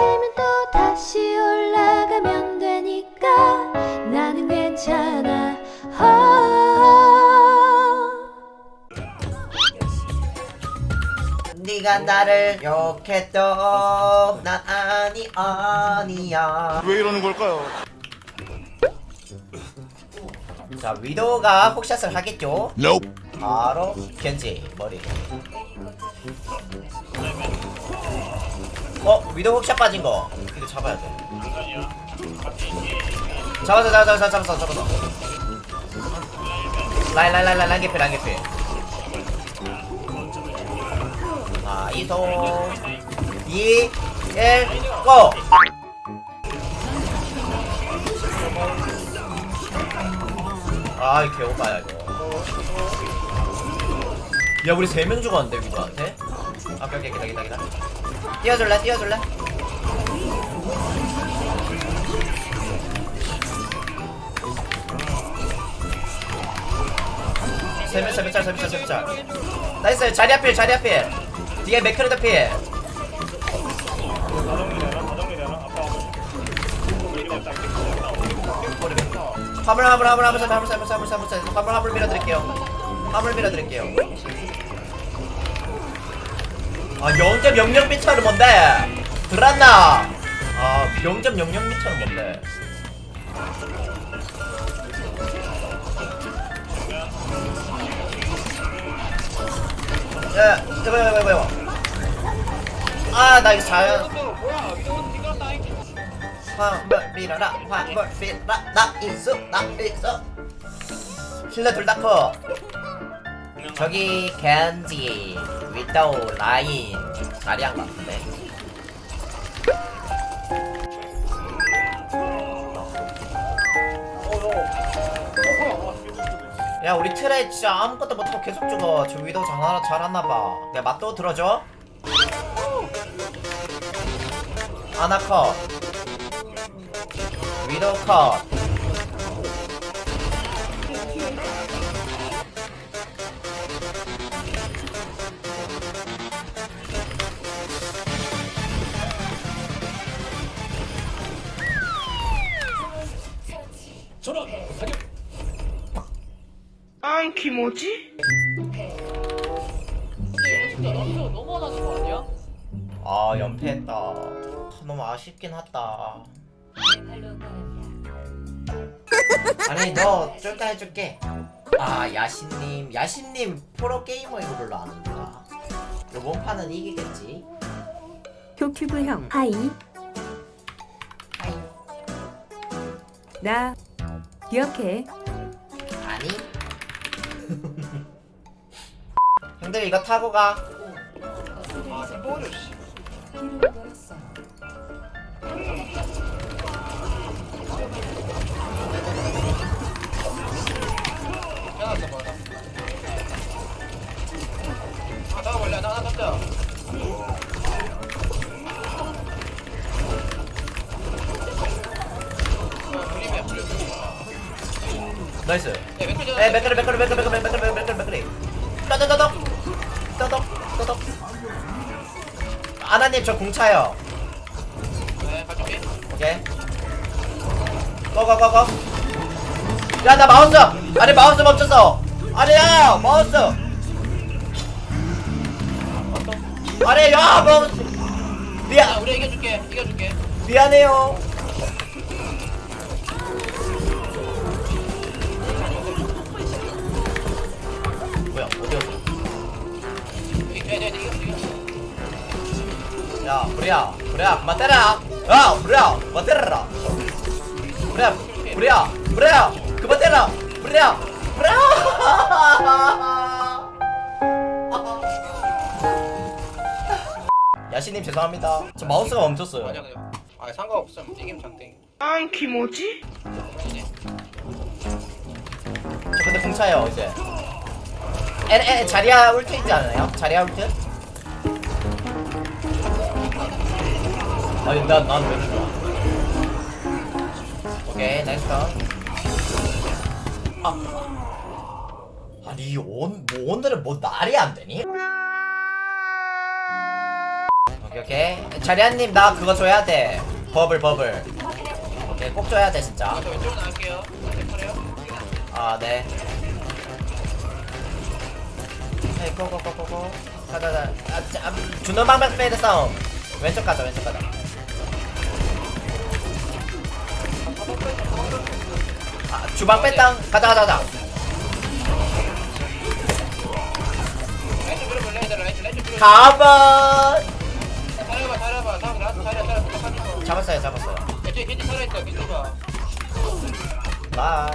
떨어지면 또 다시 올라가면 되니까 나는 괜찮아 oh. 네가 나를 욕해도 난 아니 아니야 왜 이러는 걸까요? 자 위도가 혹샷을 하겠죠 Nope. 바로 겐지 머리 어 위도 혹샷 빠진 거. 이거 잡아야 돼. 잡았어 잡았어 잡았어 잡았어 잡았어 라인 라인 라인 라인 라인 개피 라인 개피. 아 이소 2 1 고! 아이 개오바야 이거. 야 우리 세명 죽었는데 위도한테 아 오케이 오케이 기다 기다 기다. 띄워줄래? 띄워줄래? 세명 짤 세명 짤 세명. 짤 나이스 자리 앞필 자리 앞필 뒤에 맥크리더 필. 화물 화물 화물 화물 화물 화물 화물 화물 화물 화물 화물 밀어드릴게요. 화물 밀어드릴게요 아 0.00m는 뭔데? 들었나? 아 0.00m는 뭔데? 야 이거 이거 이거 이거 아나 이거 자연 화물 밀어라 화물 밀어라 나 있어 나 있어 힐러 둘다 커. 저기 겐지 위도우 라인 자리한 것 같은데. 야 우리 트레 진짜 아무것도 못하고 계속 죽어. 저 위도우 잘하나, 잘하나봐. 내가 맛도 들어줘? 아나컷. 위도우 컷 아, 기모지? 아 연패했다. 너무 아쉽긴 하다. 아니 너 쫄까 해줄게. 아 야신님. 야신님 프로게이머 이거 별로 안 한다. 요번 판은 이기겠지. 교큐브 형 하이. 나 기억해 강들 이거 타고 가. 나 원래 나나 던져. 나이스. 에 맥클 맥클 맥클 맥클 맥클 맥클 맥클 아나님 저 공차요. 오케이. 고고고고 야 나 마우스. 아니 마우스 멈췄어. 아니 야 마우스. 아니 야 마우스. 미안. 우리 이겨줄게. 이겨줄게. 미안해요 Бля, бля, матеря! А, бля, матеря! Бля, бля, бля, 그 마테라! бля, бля! 야시님 죄송합니다. 저 마우스가 멈췄어요. 아니야 그냥 아 상관없어 땡김 장땡 아이 키모지? 네. 근데 공차예요 이제. 에, 에, 자리야 울트 있지 않아요? 자리야 울트? 아니 난난왜 좋아 오케이 나이스 턴 아. 아니 이 온, 뭐 오늘은 뭐 날이 안 되니? 아 오케이 오케이. 자리한님 나 그거 줘야 돼. 버블 버블. 오케이 꼭 줘야 돼 진짜. 아, 저 왼쪽으로 나갈게요. 대파래요. 아네. 헤이 고고고고고. 가자자. 아, 자, 아, 주는 방법 페이드 싸움. 왼쪽 가자 왼쪽 가자 아, 주방 뺐당 가자 가자 가자. 부탁하니까. 잡았어요 잡았어요. 바이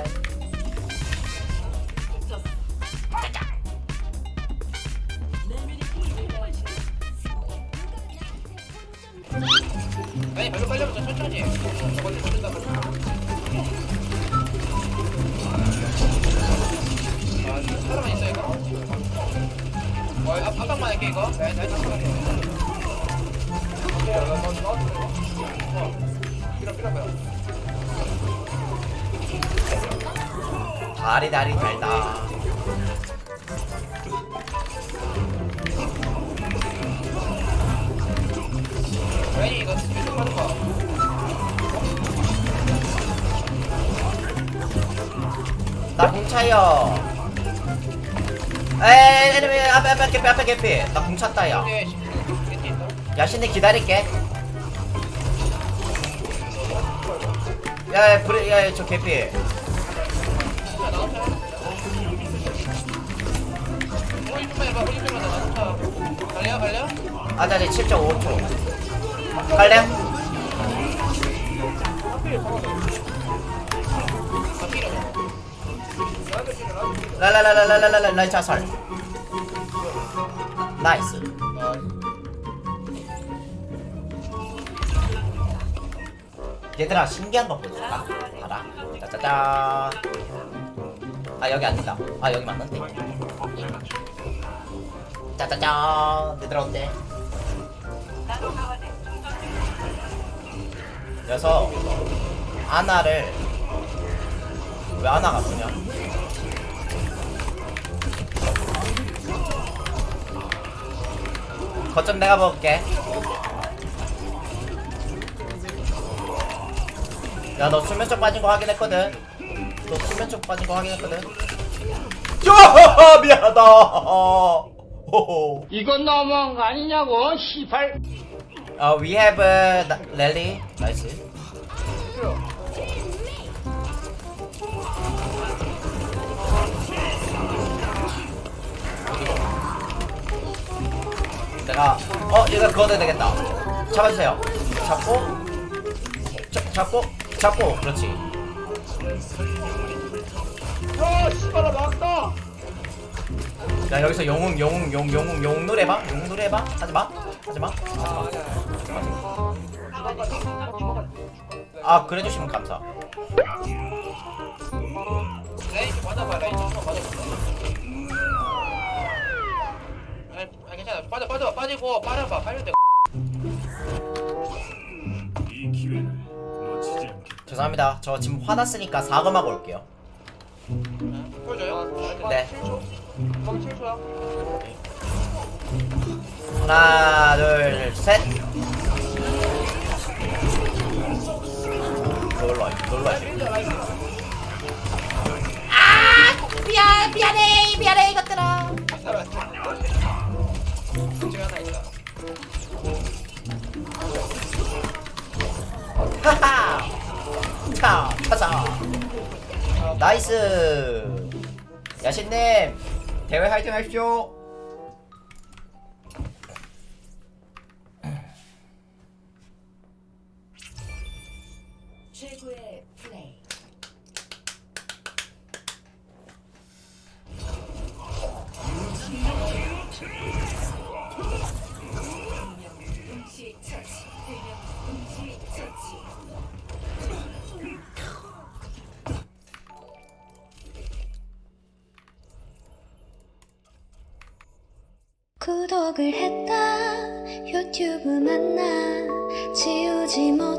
아니, 별로 빨리 하면 천천히. 저거 좀 해준다, 어. 어. 다리 다리 달다. 나 공차요 에이 에이 앞에 앞에 개피 앞에 개피 나 공찼다 야 있다. 야신이 기다릴게 야야 브레 야저 개피 해봐, 더 나가자. 갈려, 갈려? 아자리 7.5초 갈래? 라이 자살 나이스. 얘들아 신기한 거 보여줄까? 봐라. 짜자잔 아 여기 아니다. 아 여기 맞는데. 짜자잔 얘들아 어때? 녀석 아나를 왜 아나가 뭐냐 거점 내가 먹을게. 야 너 수면 쪽 빠진 거 확인했거든. 너 수면 쪽 빠진 거 확인했거든. 야 미안하다. 호호 이건 너무한 거 아니냐고, 시발. 어 we have a rally. 나이스 어 이거 그거 돼야 되겠다. 잡아주세요. 잡고. 잡, 잡고. 잡고. 그렇지. 어, 씨발아, 막다. 야 여기서 영웅 영웅 용 영웅 영웅 노래 봐 영웅 노래 봐 하지마. 하지마. 하지마. 아 그래 주시면 감사. 받아봐, 라인 좀 받아봐. 아니, 아니, 괜찮아. 빠지고, 빨아봐, 빨면 돼. 이 기회를 놓치지 않게. 죄송합니다 저 지금 화났으니까 사과하고 올게요 보여줘요? 네. 7초. 방 7초야. 하나 둘 셋 놀러 놀러 미안 미안해 미안해 이것 하하! 자 가자. 나이스. 야신님 대회 화이팅 하십시오 구독을 했다. 유튜브 만나 지우지 됐다